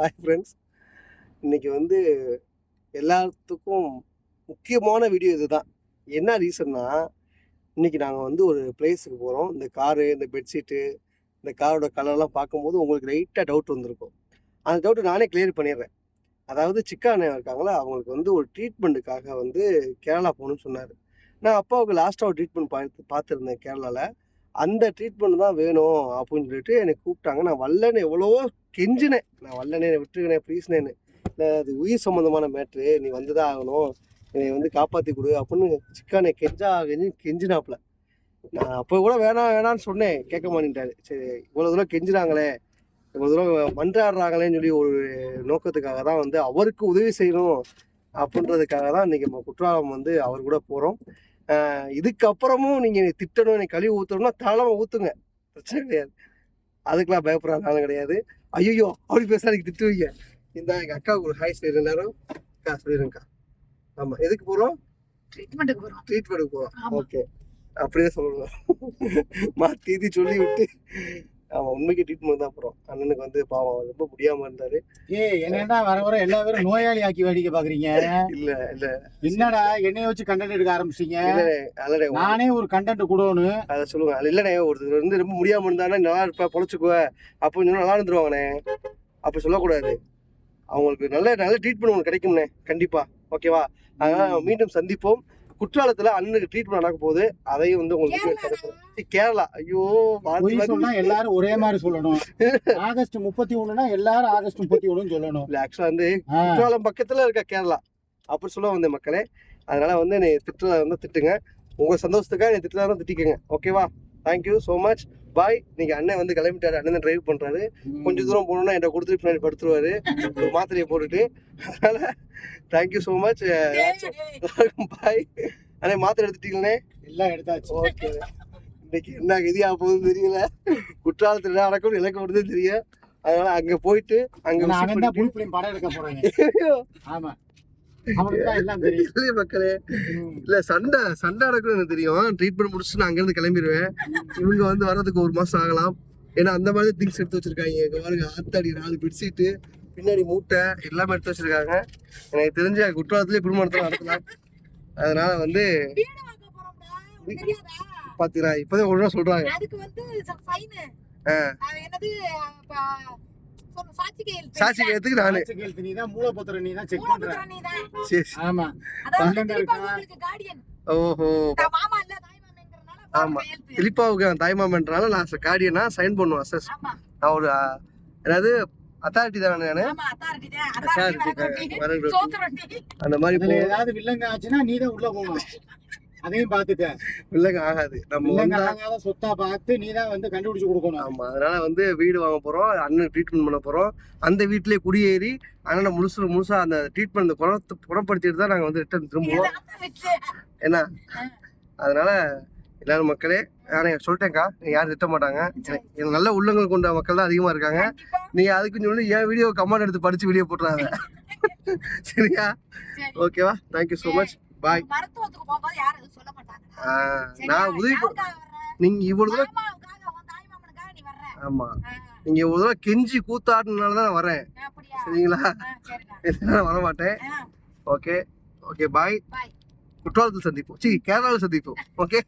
Hi friends இன்றைக்கி வந்து எல்லாத்துக்கும் முக்கியமான வீடியோ இதுதான். என்ன ரீசன்னா இன்னைக்கு நாங்கள் வந்து ஒரு பிளேஸுக்கு போகிறோம் இந்த காரு இந்த பெட்ஷீட்டு இந்த காரோட கலர்லாம் பார்க்கும்போது உங்களுக்கு லைட்டாக டவுட் வந்திருக்கும். அந்த டவுட்டு நானே கிளியர் பண்ணிடுறேன். அதாவது சிக்கா அண்ணன் இருக்காங்களா அவங்களுக்கு வந்து ஒரு ட்ரீட்மெண்ட்டுக்காக வந்து கேரளா போகணும்னு சொன்னார். நான் அப்பாவுக்கு லாஸ்ட்டாக ஒரு ட்ரீட்மெண்ட் பார்த்து பார்த்துருந்தேன் கேரளாவில் அந்த ட்ரீட்மெண்ட் தான் வேணும் அப்படின்னு சொல்லிட்டு என்னை கூப்பிட்டாங்க. நான் வல்லன்னு எவ்வளவோ கெஞ்சினேன். நான் வல்லனே விட்டுருக்கேன் ப்ளீஸ்னேன்னு இல்லை அது உயிர் சம்மந்தமான மேட்ரு நீ வந்து தான் ஆகணும். என்னை வந்து காப்பாற்றி கொடு அப்படின்னு சிக்கானை கெஞ்சா கெஞ்சி கெஞ்சினாப்புல. நான் அப்போ கூட வேணாம் வேணான்னு சொன்னேன். கேட்க மாட்டேன்ட்டாரு. சரி இவ்வளோ தூரம் கெஞ்சினாங்களே இவ்வளோ தூரம் மன்றாடுறாங்களேன்னு சொல்லி ஒரு நோக்கத்துக்காக தான் வந்து அவருக்கு உதவி செய்யணும் அப்படின்றதுக்காக தான் இன்றைக்கி நம்ம குற்றாலம் வந்து அவர் கூட போகிறோம் இதுக்கப்புறமும் நீங்கள் என்னை திட்டணும் என்னை கழுவி ஊற்றணும்னா தாளமாக ஊற்றுங்க பிரச்சனை கிடையாது. அதுக்கெல்லாம் பயப்படுற நாளும் கிடையாது. ஐயோ அப்படி பேச எனக்கு திட்டுவீங்க. இந்த எங்கள் அக்காவுக்கு ஒரு ஹாய் சொல்லி எல்லாரும் அக்கா சொல்லிடுங்கக்கா ஆமாம் எதுக்கு போகிறோம் ட்ரீட்மெண்ட்டுக்கு போறோம். ட்ரீட்மெண்ட்டுக்கு போகிறோம். ஓகே. அப்படியே சொல்லணும். மாற்றி சொல்லி விட்டு ஆமாம் உண்மைக்கு ட்ரீட்மெண்ட் தான் போகிறோம் அண்ணனுக்கு வந்து பாவம் ரொம்ப முடியாமல் இருந்தார். ஏய் என்னடா வர வர எல்லா பேரும் நோயாளி ஆக்கி வேடிக்கை பாக்குறீங்க இல்லை இல்லை. என்னடா என்னைய வச்சு கண்டென்ட் எடுக்க ஆரம்பிச்சீங்க அல்லடே நானே ஒரு கண்டென்ட் கொடுக்கணும் அதை சொல்லுங்க. அது இல்லைண்ணே ஒருத்தர் வந்து ரொம்ப முடியாமல் இருந்தானே நல்லா இருப்ப பொழைச்சிக்குவ. அப்படின்னு சொன்னா நல்லா இருந்துருவாங்கண்ணே. அப்படி சொல்லக்கூடாது. அவங்களுக்கு நல்ல நல்ல ட்ரீட்மெண்ட் உங்களுக்கு கிடைக்கும்ண்ணே. கண்டிப்பா. ஓகேவா அதனால மீண்டும் சந்திப்போம். குற்றாலத்துல அண்ணனுக்கு ட்ரீட்மெண்ட் நடக்க போகுது. அதையும் வந்து உங்களுக்கு கேரளா ஐயோ சொன்னா எல்லாரும் ஒரே மாதிரி சொல்லணும். ஆகஸ்ட் முப்பத்தி ஒண்ணுனா எல்லாரும் ஆகஸ்ட் முப்பத்தி ஒண்ணுன்னு சொல்லணும். இல்ல ஆக்சுவலா வந்து குற்றாலம் பக்கத்துல இருக்க கேரளா. அப்படி சொல்ல வந்தேன் மக்களே. அதனால வந்து என்னை திட்டுறதா வந்து திட்டுங்க. உங்க சந்தோஷத்துக்காக என்னை திட்டுறதா தான் திட்டிக்கங்க. ஓகேவா தேங்க்யூ ஸோ மச் பாய் இன்னைக்கு அண்ணன் வந்து கிளம்பிட்டாரு அண்ணன் டிரைவ் பண்றாரு. கொஞ்சம் தூரம் போகணும்னா என்கிட்ட கொடுத்துட்டு பின்னாடி படுத்துருவாரு. ஒரு மாத்திரையை போட்டுட்டு. அதனால தேங்க்யூ ஸோ மச் பாய் அண்ணே மாத்திரை எடுத்துட்டீங்களே? எல்லாம் எடுத்தாச்சு. ஓகே இன்னைக்கு என்ன கதியா போகுதுன்னு தெரியல. குற்றாலத்தில் என்ன நடக்கும்னு எனக்கு மட்டும் தெரியும். அதனால அங்க போயிட்டு அங்க தான் படம் எடுக்க போறேன் ஆமா அவனுக்கு தான் எல்லாம் தெரியும் இல்லையே மக்களே. இல்ல சண்டை சண்டை நடக்கும் எனக்கு தெரியும். ட்ரீட்மெண்ட் முடிச்சுட்டு நான் அங்கிருந்து கிளம்பிடுவேன் இவங்க வந்து வர்றதுக்கு ஒரு மாசம் ஆகலாம். ஏன்னா அந்த மாதிரி திங்ஸ் எடுத்து வச்சிருக்காங்க. இங்க பாருங்க ஆத்தாடி நாலு பெட்ஷீட்டு பின்னாடி மூட்டை எல்லாமே எடுத்து வச்சிருக்காங்க. எனக்கு தெரிஞ்ச குற்றாலத்திலே குடும்ப நடத்தலாம் அதனால வந்து வீடு வாங்க போறோம்டா. உனக்கு தெரியாதா? பாத்தீங்களா இப்பதான் ஒழுங்கா சொல்றாங்க. சாட்சி கையெழுத்து சாட்சி கையத்துக்கு நானு. நீ தான் மூலபுத்திர நீ தான் செக் பண்ற. சரி. ஆமா. அதாவது. ஓஹோ. ஆமா. திலிப்பாவுக்கு தாய்மாமன்றனால நான் கார்டியனா சைன் பண்ணுவேன் அசஸ் ஆமா, நான் ஒரு என்னது அத்தாரிட்டி தானே. அந்த மாதிரி ஏதாவது வில்லங்க ஆச்சுன்னா நீ தான் உள்ள போகணும். அதையும் பாத்துக்க இல்லைங்க ஆகாது. நம்ம ஆகாத சொத்தா பார்த்து நீ தான் வந்து கண்டுபிடிச்சு கொடுக்கணும். ஆமா அதனால வந்து வீடு வாங்க போறோம் அண்ணன் ட்ரீட்மெண்ட் பண்ண போறோம். அந்த வீட்லயே குடியேறி அண்ணனை முழுசு முழுசா அந்த ட்ரீட்மெண்ட் குணத்தை குணப்படுத்திட்டு தான் நாங்க வந்து ரிட்டர்ன் திரும்புவோம். அந்த. என்ன? அதனால எல்லாரும் மக்களே நானே சொல்லிட்டேன்க்கா. நீங்க யாரும் திட்ட மாட்டாங்க. நல்ல உள்ளங்கள் கொண்ட மக்கள் தான் அதிகமா இருக்காங்க. நீங்க அதுக்குன்னு சொல்லி என் வீடியோ கமெண்ட் எடுத்து படிச்சு வீடியோ போட்டுறாங்க சரியா? சரி. ஓகேவா தேங்க்யூ ஸோ மச் பாய் மருத்துவத்துக்கு போகும்போது யாரும் நான் உதவி? நீங்க இவ்வளவு தூரம். ஆமா. நீங்க இவ்வளவு தூரம் கெஞ்சி கூத்தாடுனால தான் நான் வரேன்? சரிங்களா. இல்லைன்னா வர மாட்டேன் ஓகே. Okay bye. குற்றாலத்தில் சந்திப்போம். சி கேரளாவில் சந்திப்போம். ஓகே?